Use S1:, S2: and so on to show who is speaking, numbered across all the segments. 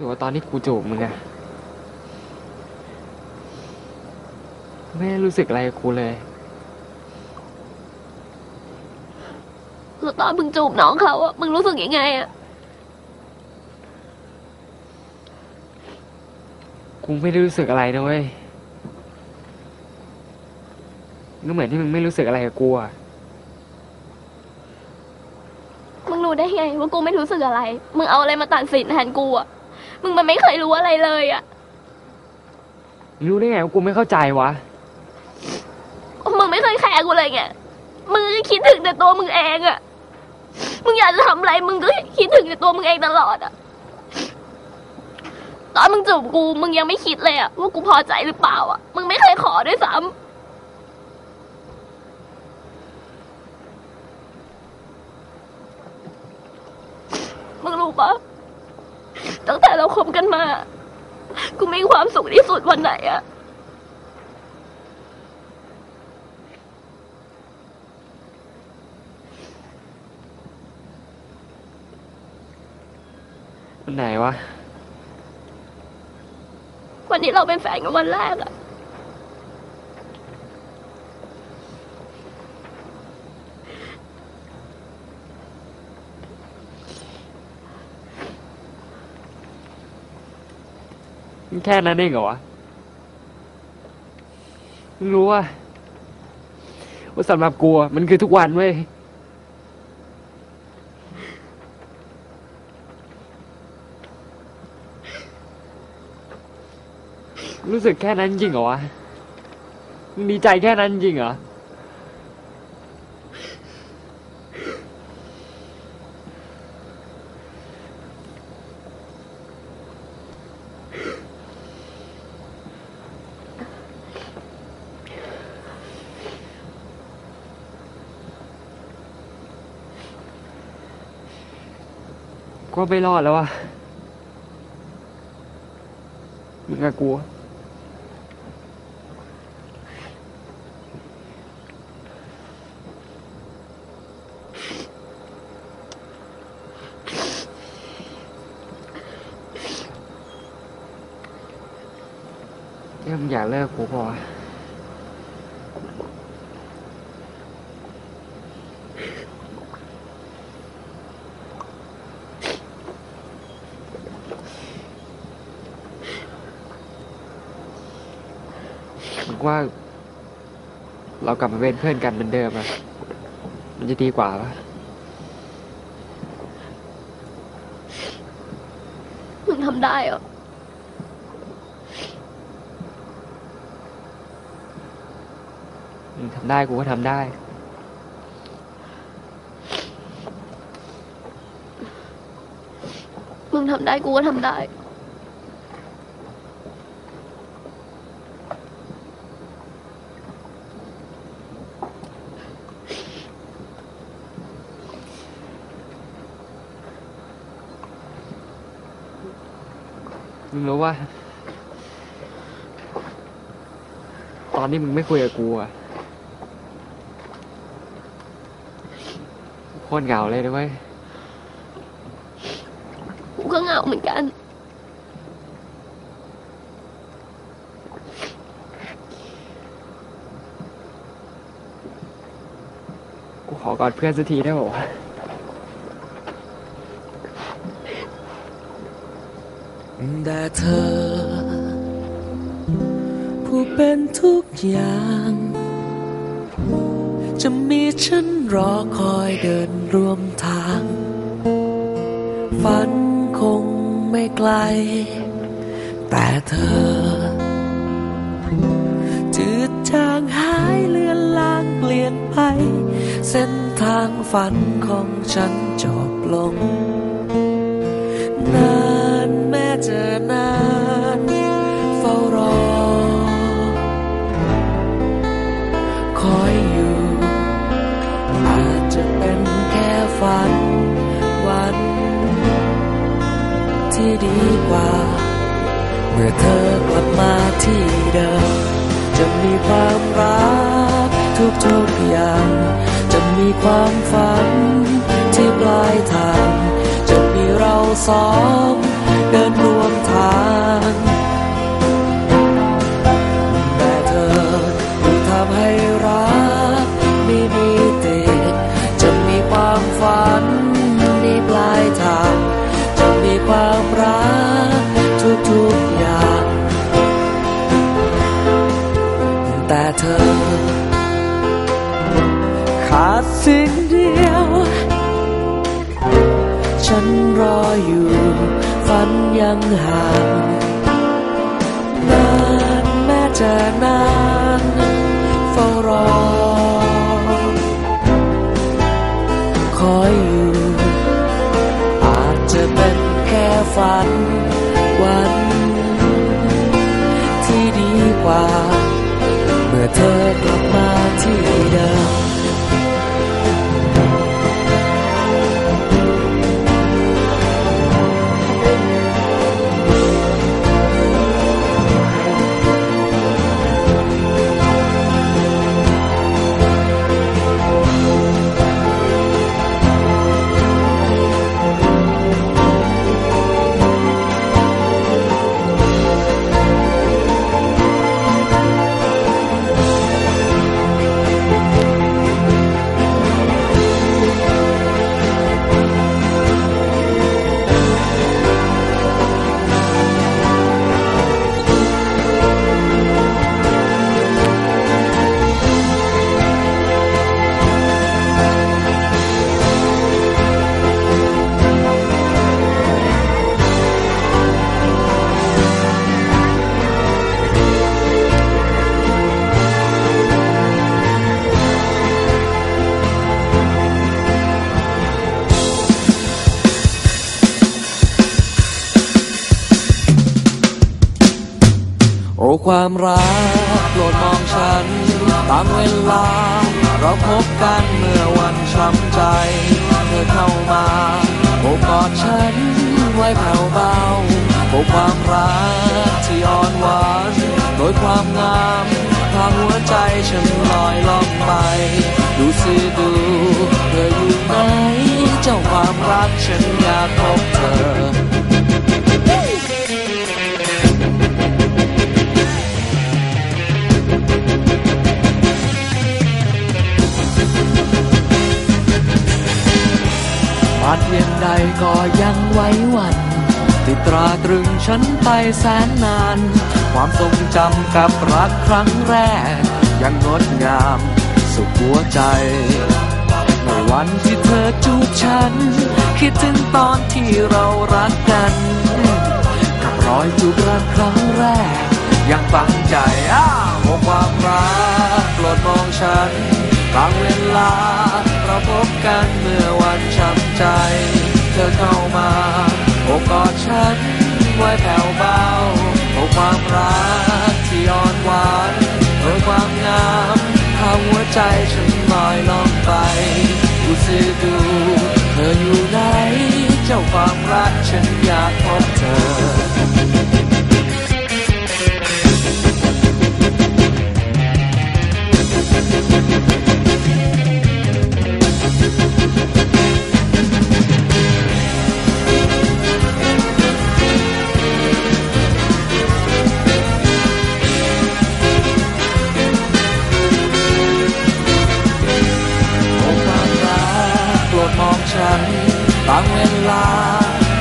S1: สึกว่าตอนที่กูจูบมึงอะไม่ได้รู้สึกอะไรกับกูเลย
S2: แล้วตอนมึงจูบน้องเขาอะมึงรู้สึกยังไงอะ
S1: กูไม่ได้รู้สึกอะไรนะเว้ยก็เหมือนที่มึงไม่รู้สึกอะไรกับกูอะ
S2: มึงรู้ได้ไงว่ากูไม่รู้สึกอะไร มึงเอาอะไรมาตัดสินแทนกูอะ มึงมันไม่เคยรู้อะไรเลยอะ
S1: มึงรู้ได้ไงว่ากูไม่เข้าใจวะ
S2: มึงไม่เคยแคร์กูเลยไง มึงก็คิดถึงแต่ตัวมึงเองอะมึงอยากจะทำอะไรมึงก็คิดถึงแต่ตัวมึงเองตลอดอะตอนมึงจูบกูมึงยังไม่คิดเลยอะว่ากูพอใจหรือเปล่าอะมึงไม่เคยขอด้วยซ้ำมึงรู้ปะ ตั้งแต่เราคบกันมา กูมีความสุขที่สุดวันไหนอะ
S1: วันไหนวะ
S2: วันที่เราเป็นแฟนกันวันแรกอะ
S1: แค่นั้นเองเหรอวะรู้ว่าว่าสำหรับกูมันคือทุกวันเว้ยรู้สึกแค่นั้นจริงเหรอวะมีใจแค่นั้นจริงเหรอ ก็ไม่รอดแล้ววะมึงกับกูอะเนี่ยมึงอยากเลิกกูเป ล่าวะมึงว่า เรากลับมาเป็นเพื่อนกันเหมือนเดิมอะมันจะดีกว่าปะ
S2: มึงทำได้เหรอ
S1: มึงทำได้กูก็ทำได้
S2: มึงทำได้กูก็ทำได้
S1: มึงรู้ว่า ตอนนี้มึงไม่คุยกับกูอะโคตรเหงาเลยนะเว้ย
S2: กูก็เหงาเหมือนกัน
S1: กูขอกอดเพื่อนสักทีได้ป่าวะ
S3: แต่เธอ ผู้เป็นทุกอย่าง จะมีฉันรอคอยเดินร่วมทาง ฝันคงไม่ไกล แต่เธอ จืดจางหายเลือนลางเปลี่ยนไป เส้นทางฝันของฉันจบลงนา มื่อเธอกลับมาที่เดิม จะมีความรักทุกทุกอย่าง จะมีความฝันที่ปลายทาง จะมีเราสองเดิน ยังห่างนานแม้จะนานเฝ้ารอ คอยอยู่ อาจจะเป็นแค่ฝันวัน ที่ดีกว่า เมื่อเธอกลับ ความรักโปรดมองฉัน ตามเวลา เราพบกันเมื่อวันช้ำใจ เธอเข้ามาโอบกอดฉันไว้แผ่วเบาโอความรักที่อ่อนหวานโดยความงามพาหัวใจฉันลอยล่องไป ดูสิดู เธออยู่ไหน เจ้าความรักฉันอยากพบ ตราตรึงฉันไปแสนนาน ความทรงจำกับรักครั้งแรก ยังงดงามสุขหัวใจในวันที่เธอจูบฉัน คิดถึงตอนที่เรารักกัน กับรอยจูบรักครั้งแรก ยังฝังใจอ้าวความรักโปรดมองฉันบางเวลาเราพบกันเมื่อวันช้ำใจ เธอเข้ามา อบกอดฉันไว้แผ่วเบาโอความรักที่อ่อนหวานโดยความงามพาหัวใจฉันลอยล่องไปดูสิดูเธออยู่ไหน เจ้าความรักฉันอยากพบเธอ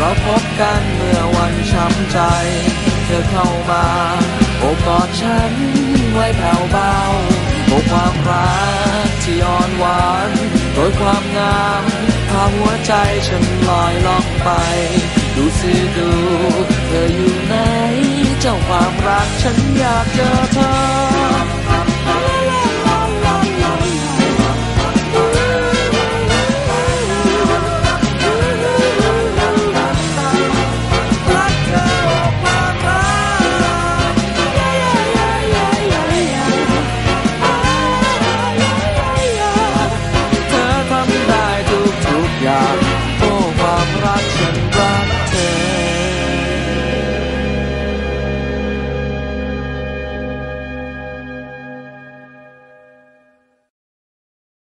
S3: เราพบกันเมื่อวันช้ำใจ เธอเข้ามาโอบกอดฉันไว้แผ่วเบาโอ้ความรักที่อ่อนหวานโดยความงามพาหัวใจฉันลอยล่องไป ดูสิดู เธออยู่ไหน เจ้าความรักฉันอยากเจอเธอ